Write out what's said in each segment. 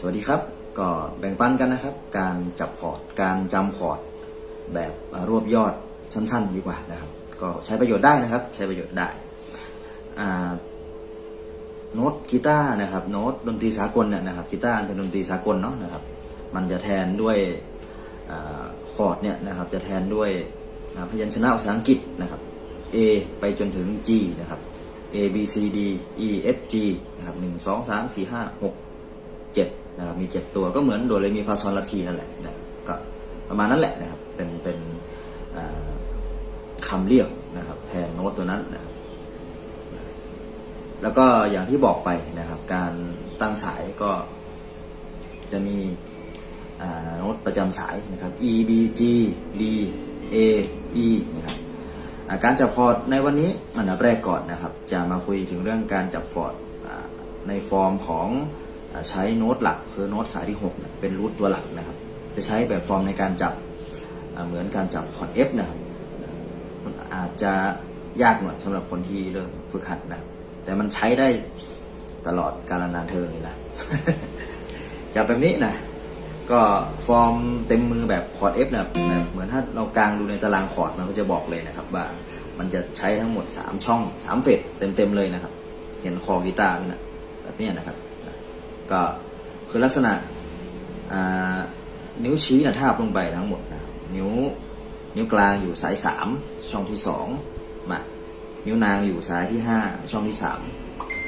สวัสดีครับ ก็แบ่งปันกันนะครับ การจับคอร์ดการจำคอร์ดแบบรวบยอดสั้นๆ ดีกว่านะครับ ก็ใช้ประโยชน์ได้นะครับ ใช้ประโยชน์ได้โน้ตกีตาร์นะครับ โน้ตดนตรีสากลเนี่ยนะครับกีตาร์เป็นดนตรีสากลเนาะนะครับ มันจะแทนด้วยอคอร์ดเนี่ยนะครับ จะแทนด้วยพยัญชนะภาษาอังกฤษนะครับ A ไปจนถึง G นะครับ A B C D E F G นะครับหนึ่งสองสามสี่ห้าหกเจ็ด นะครับมีเจ็ดตัวก็เหมือนโดเรมีฟาซอลลาทีนั่นแหละนะก็ประมาณนั้นแหละนะครับเป็นเป็นอ่าคำเรียกนะครับแทนโน้ตตัวนั้นนะแล้วก็อย่างที่บอกไปนะครับการตั้งสายก็จะมีโน้ตประจำสายนะครับ E B G D A E นะครับการจับคอร์ดในวันนี้อันดับแรกก่อนนะครับ จะมาคุยถึงเรื่องการจับคอร์ดในฟอร์มของ ใช้โน้ตหลักคือโน้ตสายที่6เนี่ยเป็นรูทตัวหลักนะครับ จะใช้แบบฟอร์มในการจับเหมือนการจับคอร์ด F นะครับมันอาจจะยากหน่อยสำหรับคนที่เริ่มฝึกหัดนะ แต่มันใช้ได้ตลอดกาลนานเทอมเลยนะจับแบบนี้นะก็ฟอร์มเต็มมือแบบคอร์ด F นะแบบเหมือนถ้าเรากางดูในตารางคอร์ดมันก็จะบอกเลยนะครับ ว่ามันจะใช้ทั้งหมด 3 ช่อง 3 เฟสเต็มๆเลยนะครับ เห็นคอกีตาร์ไหมนะแบบนี้นะครับ ก็คือลักษณะนิ้วชี้นะทาบลงไปทั้งหมดนะนิ้วนิ้วกลางอยู่สายสามช่องที่สองมา นิ้วนางอยู่สายที่ห้าช่องที่สาม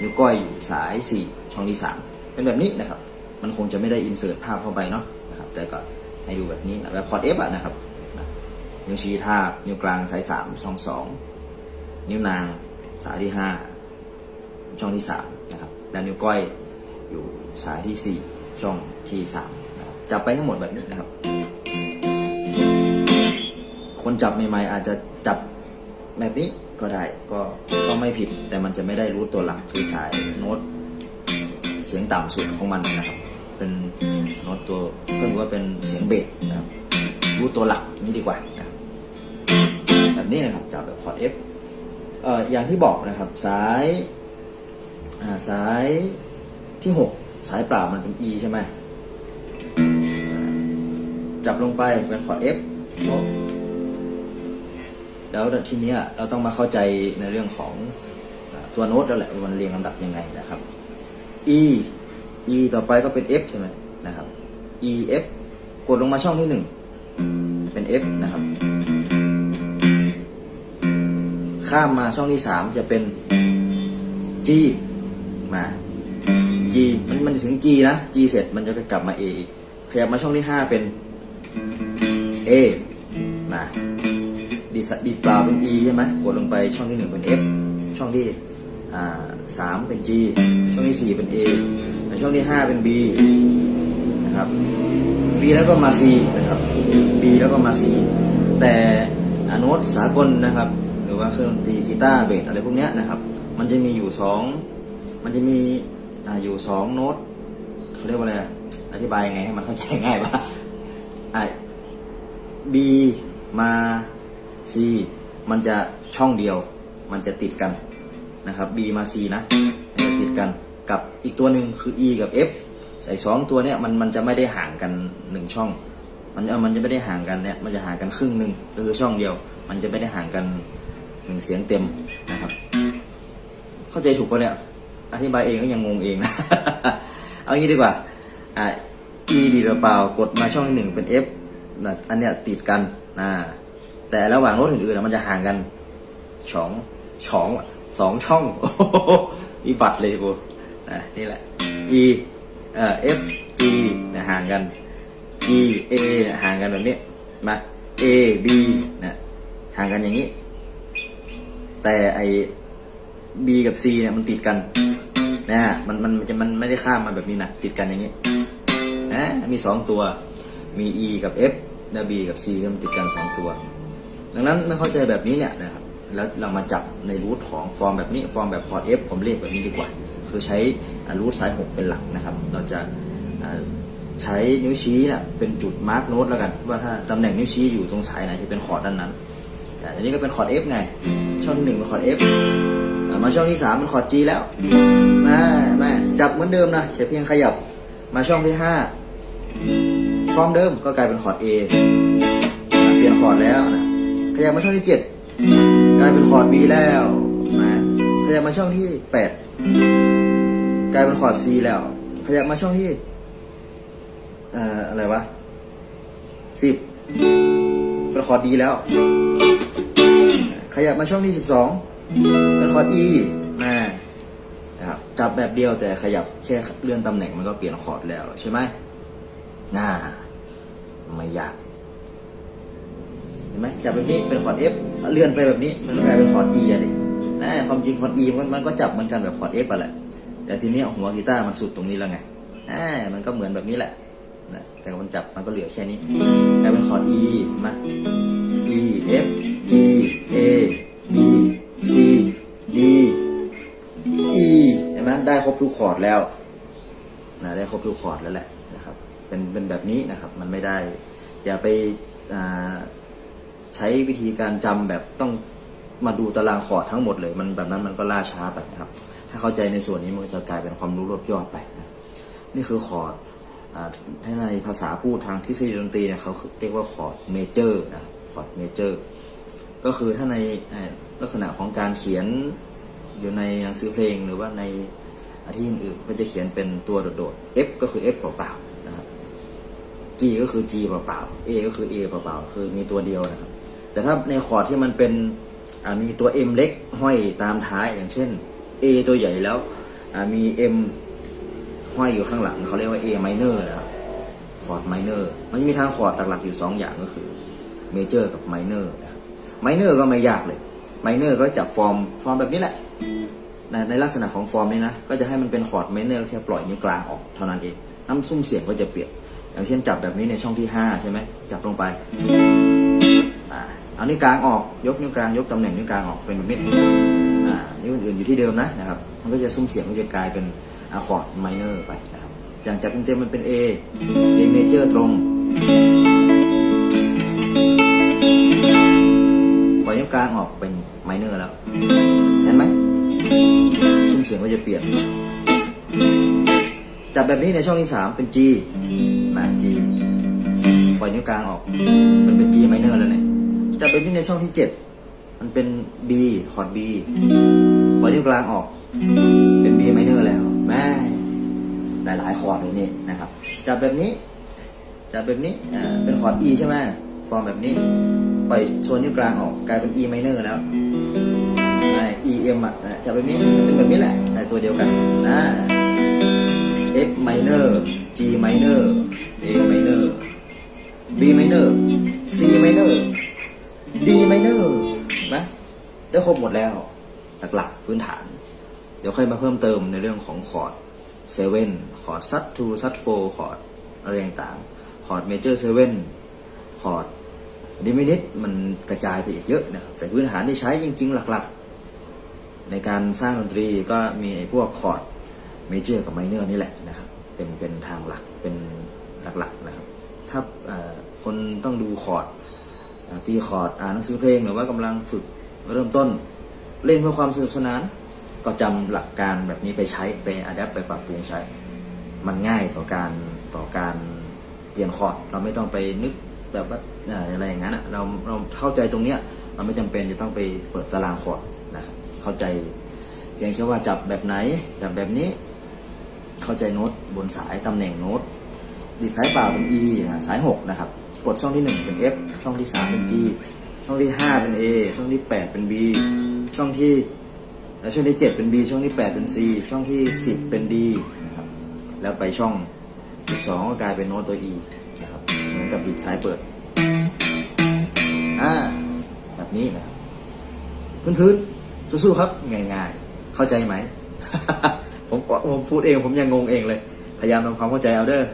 นิ้วก้อยอยู่สายสี่ช่องที่สามเป็นแบบนี้นะครับ มันคงจะไม่ได้อินเสิร์ตภาพเข้าไปเนาะนะครับแต่ก็ให้ดูแบบนี้นะแบบคอร์ดเอฟอะนะครับนะนิ้วชี้ทาบ นิ้วกลางสายสามช่องสองนิ้วนางสายที่ห้าช่องที่สามนะครับ แล้วนิ้วก้อย อยู่สายที่ 4 ช่องที่ 3 นะครับ จับไปทั้งหมดแบบนี้นะครับ คนจับใหม่ๆ อาจจะจับแบบนี้ก็ได้ก็ก็ไม่ผิด แต่มันจะไม่ได้รู้ตัวหลักคือสายโน้ตเสียงต่ำสุดของมันนะครับ เป็นโน้ตตัวก็ถือว่าเป็นเสียงเบสนะครับ รู้ตัวหลักนี้ดีกว่านะแบบนี้นะครับจับแบบคอร์ด F เอ่ออย่างที่บอกนะครับ สายสาย ที่หกสายเปล่ามันเป็น E ใช่ไหมจับลงไปเป็นคอร์ด F แล้วทีเนี้ยเราต้องมาเข้าใจในเรื่องของตัวโน้ตแล้วแหละว่ามันเรียงลำดับยังไงนะครับ E E ต่อไปก็เป็น F ใช่ไหมนะครับ E F กดลงมาช่องที่หนึ่งเป็น F นะครับ ข้ามมาช่องที่สามจะเป็น G มา G มันมันถึง G นะ G เสร็จมันจะไปกลับมา A อีกขยับมาช่องที่ห้าเป็น A มาดีสดีเปล่าเป็น E ใช่ไหมกดลงไปช่องที่หนึ่งเป็น F ช่องที่สามเป็น G ช่องที่สี่เป็น A และช่องที่ห้าเป็น B นะครับ B แล้วก็มา C นะครับ B แล้วก็มา C แต่อโน้ตสากลนะครับ หรือว่าเครื่องดนตรีกีตาร์เบสอะไรพวกนี้นะครับ มันจะมีอยู่สองมันจะมี ออยู่สองโน้ตเขาเรียกว่าอะไรอธิบายไงให้มันเข้าใจง่ายว่าอ่า B มา C มันจะช่องเดียว มันจะติดกันนะครับ B มา C นะมันจะติดกันกับอีกตัวหนึ่งคือ E กับ F ใส่สองตัวเนี้ยมันมันจะไม่ได้ห่างกันหนึ่งช่อง มันเออมันจะไม่ได้ห่างกันเนี่ยมันจะห่างกันครึ่งหนึ่งก็คือช่องเดียว มันจะไม่ได้ห่างกันหนึ่งเสียงเต็มนะครับ เข้าใจถูกปะเนี่ย อธิบายเองก็ยังงงเองนะ เอางี้ดีกว่า อ่า E ดีดเปล่ากดมาช่องหนึ่งเป็น F นะอันเนี้ยติดกันนะแต่ระหว่างโน้ตอื่นๆนะมันจะห่างกันสองสองสองช่องอีบัตรเลยกูนะนี่แหละ E เอ่อ F G นะห่างกัน E A ห่างกันแบบนี้มา A B นะห่างกันอย่างนี้ แต่ไอ B กับ C เนี่ยมันติดกัน นะฮะมันมันมันจะมันไม่ได้ข้ามมาแบบนี้นะติดกันอย่างนี้นะมีสองตัวมี E กับ F และ B กับ C ที่มันติดกันสองตัว ดังนั้นไม่เข้าใจแบบนี้เนี่ยนะครับแล้วเรามาจับในรูทของฟอร์มแบบนี้ฟอร์มแบบคอร์ด F ผมเรียกแบบนี้ดีกว่า คือใช้รูทสาย6เป็นหลักนะครับ เราจะใช้นิ้วชี้นะเป็นจุดมาร์กโน้ตแล้วกัน ว่าถ้าตำแหน่งนิ้วชี้อยู่ตรงสายไหนที่เป็นคอร์ดด้านนั้นอันนี้ก็เป็นคอร์ด F ไง ช่องหนึ่งเป็นคอร์ด F อ่า มาช่องที่สามมันขอดจีแล้วมาม่จับเหมือนเดิมนะแค่เพียงขยับ มาช่องที่ห้าฟอร์มเดิมก็กลายเป็นคอร์ดเอเปลี่ยนคอร์ดแล้วนะขยับมาช่องที่ 7 กลายเป็นคอร์ดบีแล้วนะขยับมาช่องที่ 8 กลายเป็นคอร์ดซีแล้ว ขยับมาช่องที่อะไรวะสิบเป็นคอร์ดดีแล้ว ขยับมาช่องที่ 12 เป็นคอร์ด E มนะครับจับแบบเดียวแต่ขยับแค่เลื่อนตำแหน่งมันก็เปลี่ยนคอร์ดแล้วใช่ไหมน่าไม่ยากเห็นไหมจับแบบนี้เป็นคอร์ด F เลื่อนไปแบบนี้มันกลายเป็นคอร์ด E อะดินะความจริงคอร์ด E มันมันก็จับเหมือนกันแบบคอร์ด F อปแหละแต่ทีนี้หัวกีตาร์มันสุดตรงนี้แล้วไงอ่มันก็เหมือนแบบนี้แหละแต่มันจับมันก็เหลือแค่นี้กลายเป็นคอร์ด E มา กคอร์ดแล้วนะได้ครบทุกคอร์ดแล้วแหละนะครับ เป็นเป็นแบบนี้นะครับ มันไม่ได้ อย่าไปใช้วิธีการจำแบบต้องมาดูตารางคอร์ดทั้งหมดเลย มันแบบนั้นมันก็ล่าช้าไปนะครับ ถ้าเข้าใจในส่วนนี้มันจะกลายเป็นความรู้รวบยอดไปนะนี่คือคอร์ดถ้าในภาษาพูดทางทฤษฎีดนตรีเนี่ยเขาเรียกว่าคอร์ดเมเจอร์นะคอร์ดเมเจอร์ก็คือถ้าในลักษณะของการเขียนอยู่ในหนังสือเพลงหรือว่าใน ที่อื่นๆก็จะเขียนเป็นตัวโดดๆ F ก็คือ F เปล่าๆนะครับ G ก็คือ G เปล่าๆ A ก็คือ A เปล่าๆ คือมีตัวเดียวนะครับ แต่ถ้าในคอร์ดที่มันเป็นมีตัว M เล็กห้อยตามท้ายอย่างเช่น A ตัวใหญ่แล้วมี M ห้อยอยู่ข้างหลังเขาเรียกว่า A minor นะครับคอร์ด minor มันจะมีทางคอร์ดหลักๆอยู่สองอย่างก็คือ major กับ minor นะครับ minor ก็ไม่ยากเลย minor ก็จับฟอร์มฟอร์มแบบนี้แหละ ในในลักษณะของฟอร์มนี้นะ ก็จะให้มันเป็นคอร์ด minor แค่ปล่อยนิ้วกลางออกเท่านั้นเอง น้ำซุ้มเสียงก็จะเปลี่ยน อย่างเช่นจับแบบนี้ในช่องที่ 5 ใช่ไหม จับลงไปอเอานิ้วกลางออก ยกนิ้วกลาง ยกตำแหน่งนิ้วกลางออกเป็นแบบนี้อ่านิ้วอื่นอยู่ที่เดิมนะนะครับ มันก็จะซุ้มเสียงก็จะกลายเป็นอะคอร์ด minor ไปนะครับ อย่างจับเต็มๆมันเป็น A A major ตรงปล่อยนิ้วกลางออกเป็น minor แล้วเนไหมซุ้มเสียงก็จะเปลี่ยน จับแบบนี้ในช่องที่สามเป็น G มา G ปล่อยนิ้วกลางออก มันเป็น G minor แล้วเนี่ยจับแบบนี้ในช่องที่เจ็ดมันเป็น B คอร์ด B ปล่อยนิ้วกลางออก เป็น B minor แล้วแม่หลายหลายๆคอร์ดเลยนี่นะครับ จับแบบนี้ จับแบบนี้เป็นคอร์ด E ใช่ไหมฟอร์มแบบนี้ ปล่อยโซนนิ้วกลางออก กลายเป็น E minor แล้ว E M อะนะจับแบบนี้เป็นแบบนี้แหละไอ้ตัวเดียวกันนะ F minor G minor A minor B minor C minor D minor นะได้ครบหมดแล้ว หลักๆพื้นฐาน เดี๋ยวค่อยมาเพิ่มเติมในเรื่องของคอร์ดเซเว่นคอร์ดซัตทูซัตโฟคอร์ดอะไรต่างๆคอร์ดเมเจอร์เซเว่นคอร์ดดิมินิตมันกระจายไปอีกเยอะนะแต่พื้นฐานที่ใช้จริง ๆ หลัก ๆ ในการสร้างดนตรีก็มีไอ้พวกคอร์ดเมเจอร์กับไมเนอร์นี่แหละนะครับ เป็นเป็นทางหลักเป็นหลักๆนะครับ ถ้าคนต้องดูคอร์ดตีคอร์ดอ่านหนังสือเพลงหรือว่ากำลังฝึกเริ่มต้นเล่นเพื่อความสนุกสนาน ก็จำหลักการแบบนี้ไปใช้ไปอัดแอปไปปรับปรุงใช้ มันง่ายต่อการต่อการเปลี่ยนคอร์ดเราไม่ต้องไปนึกแบบว่าอะไรอย่างนั้นเราเราเข้าใจตรงเนี้ยเราไม่จำเป็นจะต้องไปเปิดตารางคอร์ด เข้าใจเพียงแค่ว่าจับแบบไหน จับแบบนี้ เข้าใจโน้ตบนสายตำแหน่งโน้ตดีดสายเปล่าเป็น E อ่าสาย 6 นะครับ กดช่องที่ 1 เป็น F ช่องที่ 3 เป็น G ช่องที่ 5 เป็น A ช่องที่ 8 เป็น B ช่องที่และช่องที่ 7 เป็น B ช่องที่ 8 เป็น C ช่องที่ 10 เป็น D นะครับ แล้วไปช่อง 12 ก็กลายเป็นโน้ตตัว E นะครับเหมือนกับดีดสายเปิดอ่าแบบนี้นะพื้นๆ สู้ๆครับ ง่ายๆ เข้าใจไหม ผมผมพูดเองผมยังงงเองเลย พยายามทำความเข้าใจเอาเด้อ